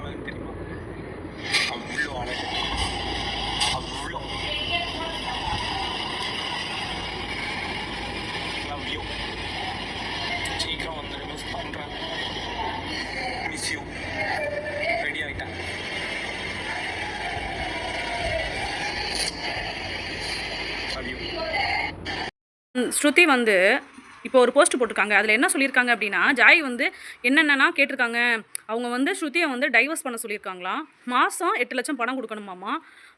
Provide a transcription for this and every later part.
மாதிரி தெரியுமா அவ்வளோ அழகு அவ்வளோ லவ் யூ சீக்கிரம் வந்து மிஸ் பண்ணுறேன் மிஸ் யூ ரெடி ஆகிட்டேன் ஸ்ருதி வந்து இப்போ ஒரு போஸ்ட் போட்டிருக்காங்க. அதில் என்ன சொல்லியிருக்காங்க அப்படின்னா ஜாய் வந்து என்னென்னா கேட்டிருக்காங்க. அவங்க வந்து ஸ்ருதியை வந்து டைவர்ஸ் பண்ண சொல்லியிருக்காங்களாம் மாதம் எட்டு லட்சம் பணம் கொடுக்கணுமாமா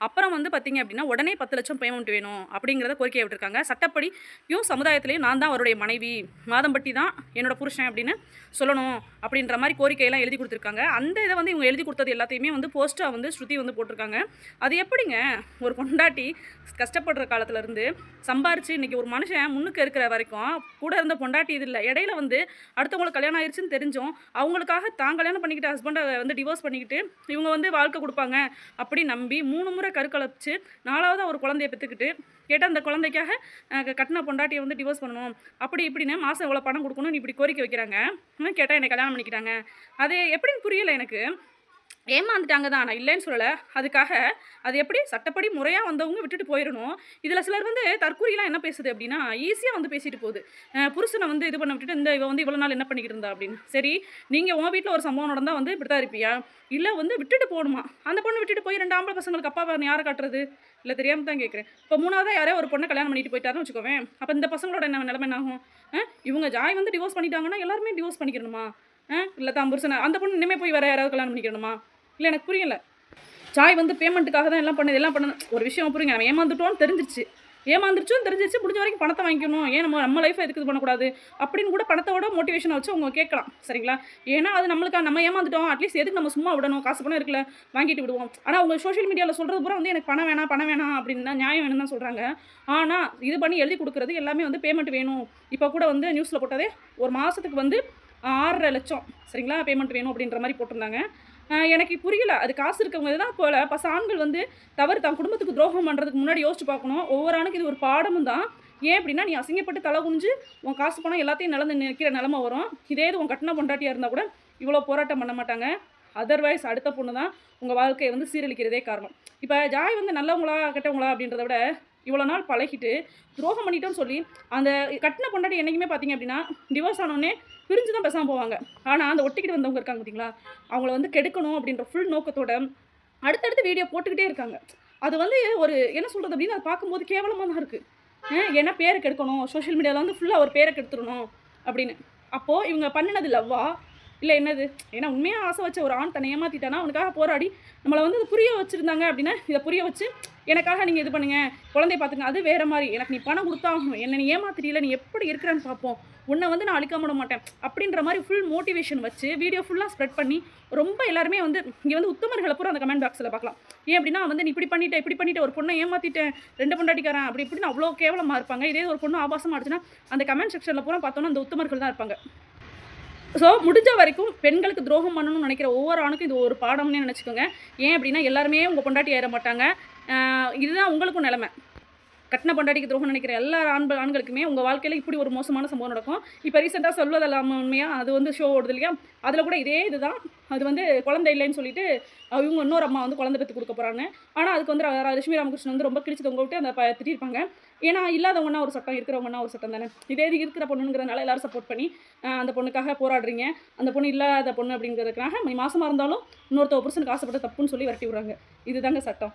அப்புறம் வந்து பார்த்தீங்க அப்படின்னா உடனே பத்து லட்சம் பேமெண்ட் வேணும் அப்படிங்கிறத கோரிக்கையை விட்டுருக்காங்க. சட்டப்படியும் சமுதாயத்திலையும் நான் தான் அவருடைய மனைவி. மாதம்பட்டி தான் என்னோட புருஷன் அப்படின்னு சொல்லணும் அப்படின்ற மாதிரி கோரிக்கையெல்லாம் எழுதி கொடுத்துருக்காங்க. அந்த இதை வந்து இவங்க எழுதி கொடுத்தது எல்லாத்தையுமே வந்து போஸ்ட்டாக வந்து ஸ்ருதி வந்து போட்டிருக்காங்க. அது எப்படிங்க? ஒரு பொண்டாட்டி கஷ்டப்படுற காலத்துலேருந்து சம்பாரிச்சு இன்றைக்கி ஒரு மனுஷன் முன்னுக்கு இருக்கிற வரைக்கும் கூட இருந்த பொண்டாட்டி இது இல்லை. இடையில வந்து அடுத்தவங்களுக்கு கல்யாணம் ஆயிடுச்சுன்னு தெரிஞ்சும் அவங்களுக்காக தான் கல்யாணம் பண்ணிக்கிட்டு ஹஸ்பண்டை வந்து டிவோர்ஸ் பண்ணிக்கிட்டு இவங்க வந்து வாழ்க்கை கொடுப்பாங்க அப்படி நம்பி மூணு முறை கருக்கலைச்சு நாலாவது ஒரு குழந்தைய பெற்றுக்கிட்டு கேட்டால் அந்த குழந்தைக்காக கட்டின பொண்டாட்டியை வந்து டிவோர்ஸ் பண்ணணும். அப்படி இப்படின்னு மாதம் இவ்வளோ பணம் கொடுக்கணும்னு இப்படி கோரிக்கை வைக்கிறாங்க. கேட்டால் என்னை கல்யாணம் பண்ணிக்கிட்டாங்க. அது எப்படின்னு புரியல எனக்கு. ஏமாந்துட்டாங்க தான் நான் இல்லைன்னு சொல்லலை. அதுக்காக அது எப்படி சட்டப்படி முறையாக வந்தவங்க விட்டுட்டு போயிடணும் இதில் சிலர் வந்து தற்கூரியெலாம் என்ன பேசுது அப்படின்னா ஈஸியாக வந்து பேசிட்டு போகுது. புருஷனை வந்து இது பண்ண விட்டுட்டு இந்த இவ வந்து இவ்வளோ நாள் என்ன பண்ணிக்கிட்டு இருந்தா? அப்படின்னு. சரி நீங்கள் உன் வீட்டில் ஒரு சம்பவம் நடந்தால் வந்து இப்படி தான் இருப்பியா? இல்லை வந்து விட்டுட்டு போகணுமா? அந்த பொண்ணு விட்டுட்டு போய் ரெண்டு ஆம்பளை பசங்களுக்கு அப்பா யாரை காட்டுறது? இல்லை தெரியாமல் தான் கேட்குறேன் இப்போ மூணாவதாக யாரோ ஒரு பொண்ணை கல்யாணம் பண்ணிட்டு போயிட்டாருன்னு வச்சுக்கோவேன். அப்போ இந்த பசங்களோட என்ன நிலைமை என்ன ஆகும்? இவங்க ஜாய் வந்து டிவோர்ஸ் பண்ணிட்டாங்கன்னா எல்லாருமே டிவோர்ஸ் பண்ணிக்கணுமா? இல்லை தான் புருஷனை அந்த பொண்ணு இனிமேல் போய் வேறு யாராவது கல்யாணம் பண்ணிக்கணுமா? இல்லை எனக்கு புரியல. சாய் வந்து பேமெண்ட்டுக்காக தான் எல்லாம் பண்ணது எல்லாம் பண்ண ஒரு விஷயம் புரியுங்க நம்ம ஏமாந்துட்டோம்னு தெரிஞ்சிருச்சு. ஏமாந்துருச்சும் தெரிஞ்சிருச்சு முடிஞ்ச வரைக்கும் பணத்தை வாங்கிக்கணும். ஏன் நம்ம நம்ம லைஃப்பை எதுக்கு இது பண்ணக்கூடாது? அப்படின்னு கூட பணத்தோட மோட்டிவேஷனை வச்சு அவங்க கேட்கலாம். சரிங்களா? ஏன்னா அது நம்மளுக்கு நம்ம ஏமாந்துட்டோம். அட்லீஸ்ட் எதுக்கு நம்ம சும்மா விடணும்? காசு பணம் இருக்குல்ல வாங்கிட்டு விடுவோம். ஆனால் அவங்க சோஷியல் மீடியாவில் சொல்கிறது பூரா வந்து எனக்கு பணம் வேணாம் பணம் வேணாம் அப்படின்னு தான் நியாயம் வேணும் தான் சொல்கிறாங்க ஆனால் இது பண்ணி எழுதி கொடுக்குறது எல்லாமே வந்து பேமெண்ட் வேணும். இப்போ கூட வந்து நியூஸில் போட்டதே ஒரு மாதத்துக்கு வந்து ஆறரை லட்சம். சரிங்களா? பேமெண்ட் வேணும் அப்படின்ற மாதிரி போட்டிருந்தாங்க. எனக்கு புரியல. அது காசு இருக்கவங்க தான் போல. பச ஆண்கள் வந்து தவறு தான் குடும்பத்துக்கு துரோகம் பண்ணுறதுக்கு முன்னாடி யோசிச்சு பார்க்கணும். ஒவ்வொரு ஆணுக்கு இது ஒரு பாடமும் தான். ஏன் அப்படின்னா நீ அசிங்கப்பட்டு தலை குனிஞ்சு உன் காசு பணம் எல்லாத்தையும் நிலந்து நிற்கிற நிலமை வரும். இதே இது உன் கட்டின பொண்டாட்டியாக இருந்தால் கூட இவ்வளோ போராட்டம் பண்ண மாட்டாங்க. அதர்வைஸ் அடுத்த பொண்ணு தான் உங்கள் வாழ்க்கையை வந்து சீரழிக்கிறதே காரணம். இப்போ ஜாய் வந்து நல்லவங்களா கெட்டவங்களா அப்படின்றத விட இவ்வளோ நாள் பழகிட்டு துரோகம் பண்ணிட்டோன்னு சொல்லி அந்த கட்டின பொண்டாட்டி என்றைக்குமே பார்த்தீங்க அப்படின்னா டிவோர்ஸ் ஆனோடனே பிரிஞ்சு தான் பேசாமல் போவாங்க. ஆனால் அந்த ஒட்டிக்கிட்டு வந்தவங்க இருக்காங்க பார்த்தீங்களா? அவங்கள வந்து கெடுக்கணும் அப்படின்ற ஃபுல் நோக்கத்தோட அடுத்தடுத்து வீடியோ போட்டுக்கிட்டே இருக்காங்க. அது வந்து ஒரு என்ன சொல்கிறது அப்படின்னு அதை பார்க்கும்போது கேவலமாக தான் இருக்குது ஏன்னா பேரை கெடுக்கணும்? சோஷியல் மீடியாவில் வந்து ஃபுல்லாக ஒரு பேரை கெடுத்துடணும் அப்படின்னு. அப்போது இவங்க பண்ணினது லவ்வா? இல்லை என்னது? ஏன்னா உண்மையாக ஆசை வச்ச ஒரு ஆண் தன்னை ஏமாற்றிட்டானா அவனுக்காக போராடி நம்மளை வந்து புரிய வச்சுருந்தாங்க அப்படின்னா இதை புரிய வச்சு எனக்காக நீங்கள் இது பண்ணுங்க குழந்தைய பார்த்துங்க அது வேறு மாதிரி. எனக்கு நீ பணம் கொடுத்தாகணும் என்னை நீ ஏமாத்திரியில் நீ எப்படி இருக்கிறேன்னு பார்ப்போம். உன்னை வந்து நான் அழிக்காம விட மாட்டேன். அப்படின்ற மாதிரி ஃபுல் மோட்டிவேஷன் வச்சு வீடியோ ஃபுல்லாக ஸ்ப்ரெட் பண்ணி ரொம்ப எல்லாருமே வந்து இங்கே வந்து உத்தமர்களை பூரா அந்த கமெண்ட் பாக்ஸில் பார்க்கலாம். ஏன் அப்படின்னா வந்து நீ இப்படி பண்ணிட்டேன் இப்படி பண்ணிட்ட ஒரு பொண்ணை ஏமாத்திட்டேன் ரெண்டு பொண்டாட்டிக்காரன் அப்படி இப்படின்னு அவ்வளோ கேவலமாக இருப்பாங்க. இதே ஒரு பொண்ணு ஆபாசமாக இருந்துச்சுன்னா அந்த கமெண்ட் செக்ஷனில் பூரா பார்த்தோன்னா அந்த உத்தமர்கள் தான் இருப்பாங்க. ஸோ முடிஞ்ச வரைக்கும் பெண்களுக்கு துரோகம் பண்ணணும்னு நினைக்கிற ஒவ்வொரு ஆணுக்கும் இது ஒரு பாடம்னே நினச்சிக்கோங்க. ஏன் அப்படின்னா எல்லாருமே உங்கள் பொண்டாட்டி ஏற மாட்டாங்க. இதுதான் உங்களுக்கும் நிலமை. கட்டின பொண்டாட்டிக்கு துரோகம் நினைக்கிற எல்லா ஆண் ஆண்களுக்குமே உங்கள் வாழ்க்கையில் இப்படி ஒரு மோசமான சம்பவம் நடக்கும். இப்போ ரீசெண்டாக சொல்வதெல்லாம் உண்மையாக அது வந்து ஷோ ஓடுது இல்லையா? அதில் கூட இதே இதுதான். அது வந்து குழந்தை இல்லைன்னு சொல்லிட்டு இவங்க இன்னொரு அம்மா வந்து குழந்தை பெற்று கொடுக்க போகிறாங்க ஆனால் அதுக்கு வந்து லட்சுமி ராமகிருஷ்ணன் வந்து ரொம்ப கிழிச்சு தொங்க விட்டு அந்த ப திட்டிருப்பாங்க. ஏன்னா இல்லாதவங்கன்னா ஒரு சட்டம் இருக்கிறவங்கன்னா ஒரு சட்டம் தானே? இதே இது இருக்கிற பொண்ணுங்கிறதுனால எல்லாரும் சப்போர்ட் பண்ணி அந்த பொண்ணுக்காக போராடுறீங்க. அந்த பொண்ணு இல்லாத பொண்ணு அப்படிங்கிறதுக்காக மாதமாக மாசமாக இருந்தாலும் இன்னொருத்தவ புருஷனுக்கு ஆசைப்பட்ட தப்புன்னு சொல்லி விரட்டி விடுறாங்க. இதுதாங்க சட்டம்.